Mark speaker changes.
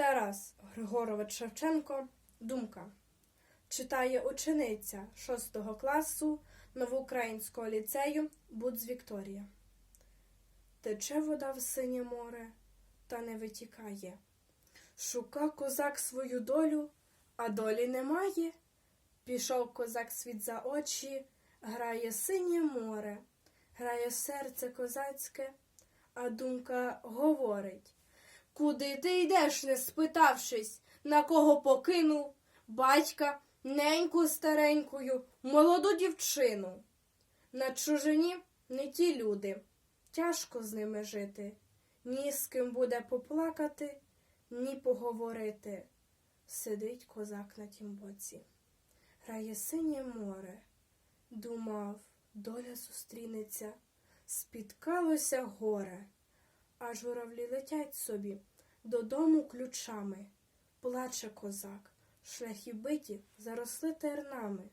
Speaker 1: Тарас Григорович Шевченко Думка читає учениця 6 класу Новоукраїнського ліцею Будз Вікторія. Тече вода в синє море, та не витікає. Шука козак свою долю, а долі немає. Пішов козак світ за очі, грає синє море, грає серце козацьке, а думка говорить. Куди ти йдеш, не спитавшись, на кого покинув батька, неньку старенькою, молоду дівчину. На чужині не ті люди, тяжко з ними жити, ні з ким буде поплакати, ні поговорити. Сидить козак на тім боці, грає синє море, думав, доля зустрінеться, спіткалося горе, а журавлі летять собі додому ключами. Плаче козак, шляхи биті заросли тернами.